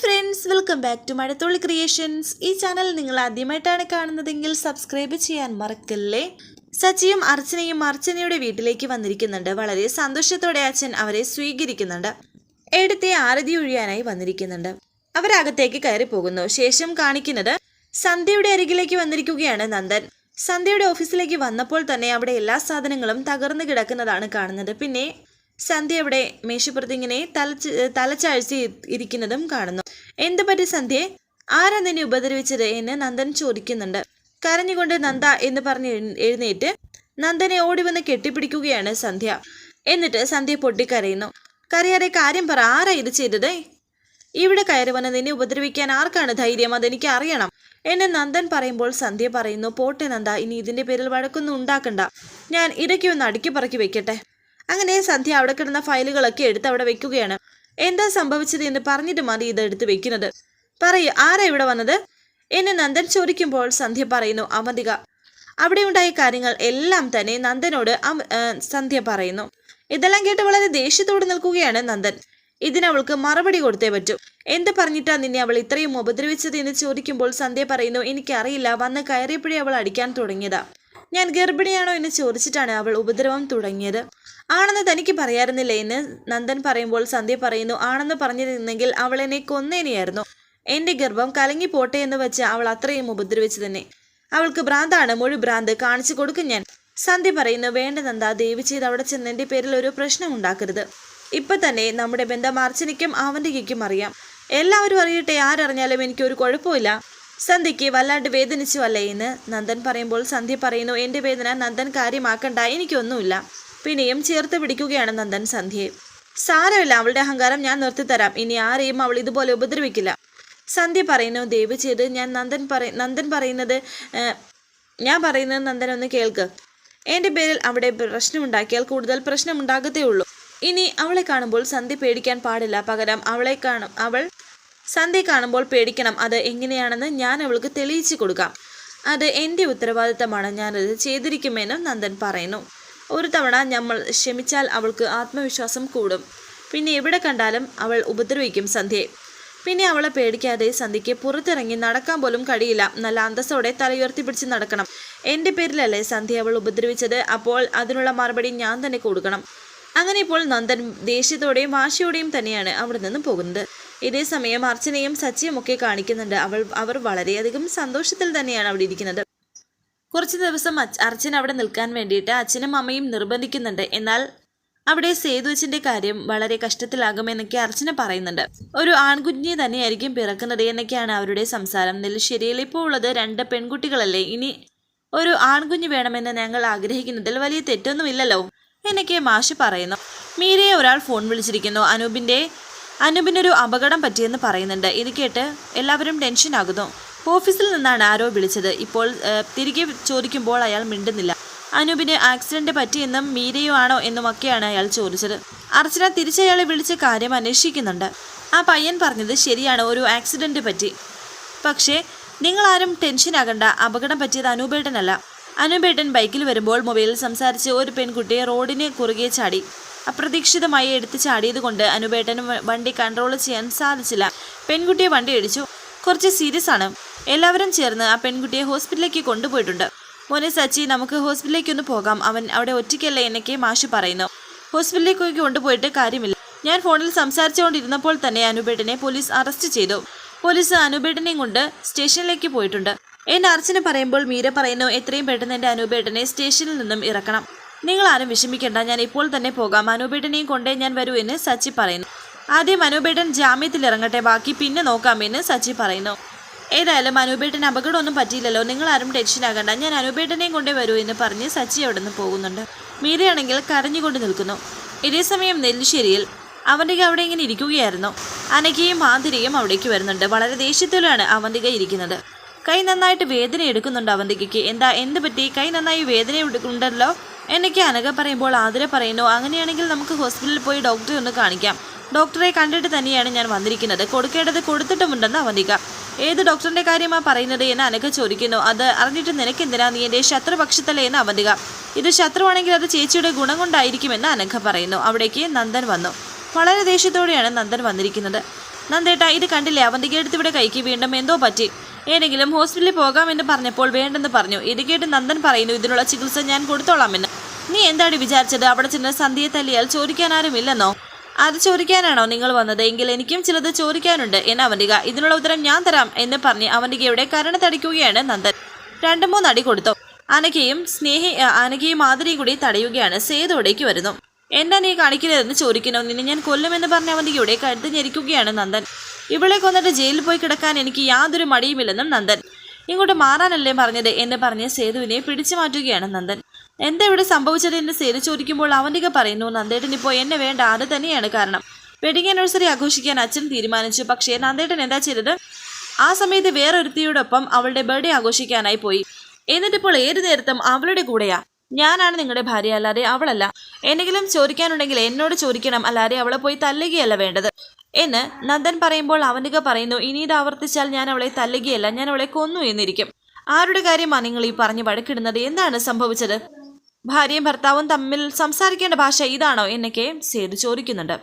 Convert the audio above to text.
Friends welcome back to Mazhathulli creations ഈ channel നിങ്ങൾ ആദ്യമായിട്ടാണ് കാണുന്നതെങ്കിൽ സബ്സ്ക്രൈബ് ചെയ്യാൻ മറക്കല്ലേ? സച്ചിയും അർച്ചനയും അർച്ചനയുടെ വീട്ടിലേക്ക് വന്നിരിക്കുന്നുണ്ട്. വളരെ സന്തോഷത്തോടെ അച്ഛൻ അവരെ സ്വീകരിക്കുന്നുണ്ട്. എടുത്തെ ആരതി ഒഴിയാനായി വന്നിരിക്കുന്നുണ്ട്. അവരകത്തേക്ക് കയറി പോകുന്നു. ശേഷം കാണിക്കുന്നത് സന്ധ്യയുടെ അരികിലേക്ക് വന്നിരിക്കുകയാണ് നന്ദൻ. സന്ധ്യയുടെ ഓഫീസിലേക്ക് വന്നപ്പോൾ തന്നെ അവിടെ എല്ലാ സാധനങ്ങളും തകർന്നു കിടക്കുന്നതാണ് കാണുന്നത്. പിന്നെ സന്ധ്യ അവിടെ മേശപ്പുറത്ത് ഇങ്ങനെ തലച്ച് തലച്ചാഴ്ച ഇരിക്കുന്നതും കാണുന്നു. എന്തു പറ്റി സന്ധ്യയെ ആരാ നിന്നെ ഉപദ്രവിച്ചത്? എന്ന് നന്ദൻ ചോദിക്കുന്നുണ്ട്. കരഞ്ഞുകൊണ്ട് നന്ദ എന്ന് പറഞ്ഞ് എഴുന്നേറ്റ് നന്ദനെ ഓടി വന്ന് കെട്ടിപ്പിടിക്കുകയാണ് സന്ധ്യ. എന്നിട്ട് സന്ധ്യ പൊട്ടിക്കരയുന്നു. കരയാതെ കാര്യം പറ. ആരാ ഇത് ചെയ്തത്? ഇവിടെ കയറി വന്ന് നിന്നെ ഉപദ്രവിക്കാൻ ആർക്കാണ് ധൈര്യം? അതെനിക്ക് അറിയണം. എന്നെ നന്ദൻ പറയുമ്പോൾ സന്ധ്യ പറയുന്നു പോട്ടെ നന്ദ ഇനി ഇതിന്റെ പേരിൽ വഴക്കൊന്നും ഉണ്ടാക്കണ്ട. ഞാൻ ഇടയ്ക്ക് ഒന്ന് അടുക്കി പറക്കി വെക്കട്ടെ. അങ്ങനെ സന്ധ്യ അവിടെ കിടന്ന ഫയലുകളൊക്കെ എടുത്ത് അവിടെ വെക്കുകയാണ്. എന്താ സംഭവിച്ചത് എന്ന് പറഞ്ഞിട്ട് മതി ഇത് എടുത്ത് വെക്കുന്നത്. പറയൂ ആരാ ഇവിടെ വന്നത്? എന്നെ നന്ദൻ ചോദിക്കുമ്പോൾ സന്ധ്യ പറയുന്നു അവന്തിക അവിടെ ഉണ്ടായ കാര്യങ്ങൾ എല്ലാം തന്നെ നന്ദനോട് സന്ധ്യ പറയുന്നു. ഇതെല്ലാം കേട്ട് വളരെ ദേഷ്യത്തോട് നിൽക്കുകയാണ് നന്ദൻ. ഇതിനവൾക്ക് മറുപടി കൊടുത്തേ പറ്റൂ. എന്ത് പറഞ്ഞിട്ടാ നിന്നെ അവൾ ഇത്രയും ഉപദ്രവിച്ചത്? എന്ന് ചോദിക്കുമ്പോൾ സന്ധ്യ പറയുന്നു എനിക്കറിയില്ല വന്ന് കയറിയപ്പോഴേ അവൾ അടിക്കാൻ തുടങ്ങിയതാ. ഞാൻ ഗർഭിണിയാണോ? എന്ന് ചോദിച്ചിട്ടാണ് അവൾ ഉപദ്രവം തുടങ്ങിയത്. ആണെന്ന് തനിക്ക് പറയാറുന്നില്ല. എന്ന് നന്ദൻ പറയുമ്പോൾ സന്ധ്യ പറയുന്നു ആണെന്ന് പറഞ്ഞിരുന്നെങ്കിൽ അവൾ എന്നെ കൊന്നേനെയായിരുന്നു. എന്റെ ഗർഭം കലങ്ങി പോട്ടെ എന്ന് വെച്ച് അവൾ അത്രയും ഉപദ്രവിച്ചു തന്നെ അവൾക്ക് ഭ്രാന്താണ്. മുഴു ഭ്രാന്ത്. കാണിച്ചു കൊടുക്കും ഞാൻ. സന്ധ്യ പറയുന്നു വേണ്ട നന്ദ ദയവ് ചെയ്ത് അവിടെ ചെന്ന് എന്റെ പേരിൽ ഒരു പ്രശ്നം ഉണ്ടാക്കരുത്. ഇപ്പൊ തന്നെ നമ്മുടെ ബന്ധം അർച്ചനയ്ക്കും അവന്തികയ്ക്കും അറിയാം. എല്ലാവരും അറിയട്ടെ ആരറിഞ്ഞാലും എനിക്കൊരു കുഴപ്പമില്ല സന്ധ്യയ്ക്ക് വല്ലാണ്ട് വേദനിച്ചു അല്ലേ എന്ന് നന്ദൻ പറയുമ്പോൾ സന്ധ്യ പറയുന്നു എന്റെ വേദന നന്ദൻ കാര്യമാക്കണ്ട. എനിക്കൊന്നുമില്ല. പിന്നെയും ചേർത്ത് പിടിക്കുകയാണ് നന്ദൻ സന്ധ്യയെ. സാരമില്ല അവളുടെ അഹങ്കാരം ഞാൻ നിർത്തിത്തരാം. ഇനി ആരെയും അവൾ ഇതുപോലെ ഉപദ്രവിക്കില്ല. സന്ധ്യ പറയുന്നു ദയവ് ചെയ്ത് ഞാൻ നന്ദൻ പറയ നന്ദൻ പറയുന്നത് ഞാൻ പറയുന്നത് നന്ദൻ ഒന്ന് കേൾക്ക്. എന്റെ പേരിൽ അവിടെ പ്രശ്നമുണ്ടാക്കിയാൽ കൂടുതൽ പ്രശ്നമുണ്ടാകത്തേ ഉള്ളൂ. ഇനി അവളെ കാണുമ്പോൾ സന്ധ്യ പേടിക്കാൻ പാടില്ല. പകരം അവളെ കാണും അവൾ സന്ധ്യ കാണുമ്പോൾ പേടിക്കണം. അത് എങ്ങനെയാണെന്ന് ഞാൻ അവൾക്ക് തെളിയിച്ചു കൊടുക്കാം. അത് എന്റെ ഉത്തരവാദിത്തമാണ്. ഞാനത് ചെയ്തിരിക്കുമെന്നും നന്ദൻ പറയുന്നു. ഒരു തവണ നമ്മൾ ക്ഷമിച്ചാൽ അവൾക്ക് ആത്മവിശ്വാസം കൂടും. പിന്നെ എവിടെ കണ്ടാലും അവൾ ഉപദ്രവിക്കും സന്ധ്യയെ. പിന്നെ അവളെ പേടിക്കാതെ സന്ധ്യയ്ക്ക് പുറത്തിറങ്ങി നടക്കാൻ പോലും കഴിയില്ല. നല്ല അന്തസ്സോടെ തലയുയർത്തി പിടിച്ച് നടക്കണം. എന്റെ പേരിലല്ലേ സന്ധ്യ അവൾ ഉപദ്രവിച്ചത്? അപ്പോൾ അതിനുള്ള മറുപടി ഞാൻ തന്നെ കൊടുക്കണം. അങ്ങനെ ഇപ്പോൾ നന്ദൻ ദേഷ്യത്തോടെയും വാശിയോടെയും തന്നെയാണ് അവിടെ നിന്ന് പോകുന്നത്. ഇതേ സമയം അർച്ചനയും സച്ചിയും ഒക്കെ കാണിക്കുന്നുണ്ട്. അവൾ അവർ വളരെയധികം സന്തോഷത്തിൽ തന്നെയാണ് അവിടെ ഇരിക്കുന്നത്. കുറച്ച് ദിവസം അർച്ചന അവിടെ നിൽക്കാൻ വേണ്ടിയിട്ട് അച്ഛനും അമ്മയും നിർബന്ധിക്കുന്നുണ്ട്. എന്നാൽ അവിടെ സേതുവച്ചിന്റെ കാര്യം വളരെ കഷ്ടത്തിലാകുമെന്നൊക്കെ അർച്ചന പറയുന്നുണ്ട്. ഒരു ആൺകുഞ്ഞിനെ തന്നെയായിരിക്കും പിറക്കുന്നത് എന്നൊക്കെയാണ് അവരുടെ സംസാരം. നെല്ലിശ്ശേരിയിൽ ഇപ്പോൾ ഉള്ളത് രണ്ട് പെൺകുട്ടികളല്ലേ? ഇനി ഒരു ആൺകുഞ്ഞ് വേണമെന്ന് ഞങ്ങൾ ആഗ്രഹിക്കുന്നതിൽ വലിയ തെറ്റൊന്നുമില്ലല്ലോ? എന്നൊക്കെ മാഷ് പറയുന്നു. മീരയെ ഒരാൾ ഫോൺ വിളിച്ചിരിക്കുന്നു. അനൂപിന്റെ അനൂപിനൊരു അപകടം പറ്റിയെന്ന് പറയുന്നുണ്ട്. ഇത് കേട്ട് എല്ലാവരും ടെൻഷനാകുന്നു. ഓഫീസിൽ നിന്നാണ് ആരോ വിളിച്ചത്. ഇപ്പോൾ തിരികെ ചോദിക്കുമ്പോൾ അയാൾ മിണ്ടുന്നില്ല. അനൂപിന് ആക്സിഡന്റ് പറ്റിയെന്നും മീരയോ ആണോ എന്നുമൊക്കെയാണ് അയാൾ ചോദിച്ചത്. അർച്ചന തിരിച്ചയാളെ വിളിച്ച കാര്യം അന്വേഷിക്കുന്നുണ്ട്. ആ പയ്യൻ പറഞ്ഞത് ശരിയാണ് ഒരു ആക്സിഡന്റ് പറ്റി. പക്ഷേ നിങ്ങളാരും ടെൻഷനാകണ്ട അപകടം പറ്റിയത് അനൂപേട്ടനല്ല. അനൂപേട്ടൻ ബൈക്കിൽ വരുമ്പോൾ മൊബൈലിൽ സംസാരിച്ച് ഒരു പെൺകുട്ടിയെ റോഡിന് കുറുകെ ചാടി. അപ്രതീക്ഷിതമായി എടുത്ത് ചാടിയതുകൊണ്ട് അനുപേട്ടന് വണ്ടി കൺട്രോൾ ചെയ്യാൻ സാധിച്ചില്ല. പെൺകുട്ടിയെ വണ്ടി ഇടിച്ചു. കുറച്ച് സീരിയസ് ആണ്. എല്ലാവരും ചേർന്ന് ആ പെൺകുട്ടിയെ ഹോസ്പിറ്റലിലേക്ക് കൊണ്ടുപോയിട്ടുണ്ട്. മോനെ സച്ചി നമുക്ക് ഹോസ്പിറ്റലിലേക്ക് ഒന്ന് പോകാം. അവൻ അവിടെ ഒറ്റയ്ക്കല്ല? എന്നൊക്കെ മാഷ് പറയുന്നു. ഹോസ്പിറ്റലിലേക്ക് കൊണ്ടുപോയിട്ട് കാര്യമില്ല. ഞാൻ ഫോണിൽ സംസാരിച്ചുകൊണ്ടിരുന്നപ്പോൾ തന്നെ അനുപേട്ടനെ പോലീസ് അറസ്റ്റ് ചെയ്തു. പോലീസ് അനുപേട്ടനെയും കൊണ്ട് സ്റ്റേഷനിലേക്ക് പോയിട്ടുണ്ട്. എന്നെ അർച്ചന പറയുമ്പോൾ മീര പറയുന്നു എത്രയും പെട്ടെന്ന് എന്റെ അനുപേട്ടനെ സ്റ്റേഷനിൽ നിന്നും ഇറക്കണം. നിങ്ങൾ ആരും വിഷമിക്കേണ്ട ഞാൻ ഇപ്പോൾ തന്നെ പോകാം. അനുപേട്ടനെയും കൊണ്ടേ ഞാൻ വരൂ എന്ന് സച്ചി പറയുന്നു. ആദ്യം അനുപേട്ടൻ ജാമ്യത്തിൽ ഇറങ്ങട്ടെ ബാക്കി പിന്നെ നോക്കാമെന്ന് സച്ചി പറയുന്നു. ഏതായാലും അനുപേട്ടന് അപകടമൊന്നും പറ്റിയില്ലല്ലോ. നിങ്ങൾ ആരും ടെൻഷനാകണ്ട ഞാൻ അനുപേട്ടനെയും കൊണ്ടേ വരൂ എന്ന് പറഞ്ഞ് സച്ചി അവിടെ നിന്ന് പോകുന്നുണ്ട്. മീരയാണെങ്കിൽ കരഞ്ഞുകൊണ്ട് നിൽക്കുന്നു. ഇതേസമയം നെല്ലിശ്ശേരിയിൽ അവന്തിക അവിടെ ഇങ്ങനെ ഇരിക്കുകയായിരുന്നു. അനഘയും മാതിരിയും അവിടേക്ക് വരുന്നുണ്ട്. വളരെ ദേഷ്യത്തിലാണ് അവന്തിക ഇരിക്കുന്നത്. കൈ നന്നായിട്ട് വേദന എടുക്കുന്നുണ്ട് അവന്തികയ്ക്ക്. എന്താ എന്ത് പറ്റി? കൈ നന്നായി വേദന എടുക്കുന്നുണ്ടല്ലോ എന്നൊക്കെ അനക പറയുമ്പോൾ ആതിര പറയുന്നു അങ്ങനെയാണെങ്കിൽ നമുക്ക് ഹോസ്പിറ്റലിൽ പോയി ഡോക്ടറെ ഒന്ന് കാണിക്കാം. ഡോക്ടറെ കണ്ടിട്ട് തന്നെയാണ് ഞാൻ വന്നിരിക്കുന്നത്. കൊടുക്കേണ്ടത് കൊടുത്തിട്ടുമുണ്ടെന്ന് അവന്തിക ഏത് ഡോക്ടറിന്റെ കാര്യമാ പറയുന്നത് എന്ന് അനഘ ചോദിക്കുന്നു. അത് അറിഞ്ഞിട്ട് നിനക്കെന്തിനാ നീ എന്റെ ശത്രുപക്ഷത്തല്ലേ എന്ന് അവന്തിക ഇത് ശത്രുവാണെങ്കിൽ അത് ചേച്ചിയുടെ ഗുണം കൊണ്ടായിരിക്കുമെന്ന് അനഘ പറയുന്നു. അവിടേക്ക് നന്ദൻ വന്നു. വളരെ ദേഷ്യത്തോടെയാണ് നന്ദൻ വന്നിരിക്കുന്നത്. നന്ദേട്ട ഇത് കണ്ടില്ലേ? അവന്തിക എടുത്ത് ഇവിടെ കൈക്ക് വീണ്ടും എന്തോ പറ്റി. ഏതെങ്കിലും ഹോസ്പിറ്റലിൽ പോകാമെന്ന് പറഞ്ഞപ്പോൾ വേണ്ടെന്ന് പറഞ്ഞു. ഇത് കേട്ട് നന്ദൻ പറയുന്നു ഇതിനുള്ള ചികിത്സ ഞാൻ കൊടുത്തോളാമെന്ന്. നീ എന്താണ് വിചാരിച്ചത്? അവിടെ ചെന്ന് സന്ധ്യയെ തല്ലിയാൽ ചോദിക്കാൻ ആരുമില്ലെന്നോ? അത് ചോദിക്കാനാണോ നിങ്ങൾ വന്നത്? എങ്കിൽ എനിക്കും ചിലത് ചോദിക്കാനുണ്ട് എന്ന് അവന്തിക ഇതിനുള്ള ഉത്തരം ഞാൻ തരാം എന്ന് പറഞ്ഞ് അവന്തികയുടെ കരണ തടിക്കുകയാണ് നന്ദൻ. രണ്ടു മൂന്ന് അടി കൊടുത്തു. അനഘയും സ്നേഹി അനകയും മാതിരിയും കൂടി തടയുകയാണ്. സേതോടേക്ക് വരുന്നു. എന്താ നീ കാണിക്കുന്നതെന്ന് ചോദിക്കുന്നു. നിന്നെ ഞാൻ കൊല്ലുമെന്ന് പറഞ്ഞ അവന്തികയുടെ കഴുത്ത് ഞെരിക്കുകയാണ് നന്ദൻ. ഇവളെ കൊന്നിട്ട് ജയിലിൽ പോയി കിടക്കാൻ എനിക്ക് യാതൊരു മടിയുമില്ലെന്നും നന്ദൻ. ഇങ്ങോട്ട് മാറാനല്ലേ പറഞ്ഞത് എന്ന് പറഞ്ഞ് സേതുവിനെ പിടിച്ചു മാറ്റുകയാണ് നന്ദൻ. എന്താ ഇവിടെ സംഭവിച്ചത് എന്ന് സേതു ചോദിക്കുമ്പോൾ അവന്തിക പറയുന്നു നന്ദേട്ടൻ ഇപ്പോൾ എന്നെ വേണ്ട അത് തന്നെയാണ് കാരണം. വെഡിങ് ആനിവേഴ്സറി ആഘോഷിക്കാൻ അച്ഛൻ തീരുമാനിച്ചു. പക്ഷേ നന്ദേട്ടൻ എന്താ ചെയ്തത്? ആ സമയത്ത് വേറൊരുത്തിയോടൊപ്പം അവളുടെ ബർത്ത്ഡേ ആഘോഷിക്കാനായി പോയി. എന്നിട്ടിപ്പോൾ ഏത് നേരത്തും അവളുടെ കൂടെയാ? ഞാനാണ് നിങ്ങളുടെ ഭാര്യ അല്ലാതെ അവളല്ല. എന്തെങ്കിലും ചോദിക്കാനുണ്ടെങ്കിൽ എന്നോട് ചോദിക്കണം അല്ലാതെ അവളെ പോയി തല്ലുകയല്ല വേണ്ടത്. എന്ന് നന്ദൻ പറയുമ്പോൾ അവനിക പറയുന്നു ഇനി ഇത് ആവർത്തിച്ചാൽ ഞാൻ അവളെ തല്ലുകയല്ല ഞാൻ അവളെ കൊന്നു എന്നിരിക്കും. ആരുടെ കാര്യമാണ് നിങ്ങൾ ഈ പറഞ്ഞ് വഴക്കിടുന്നത്? എന്താണ് സംഭവിച്ചത്? ഭാര്യയും ഭർത്താവും തമ്മിൽ സംസാരിക്കേണ്ട ഭാഷ ഇതാണോ എന്നൊക്കെ സേതു ചോദിക്കുന്നുണ്ട്.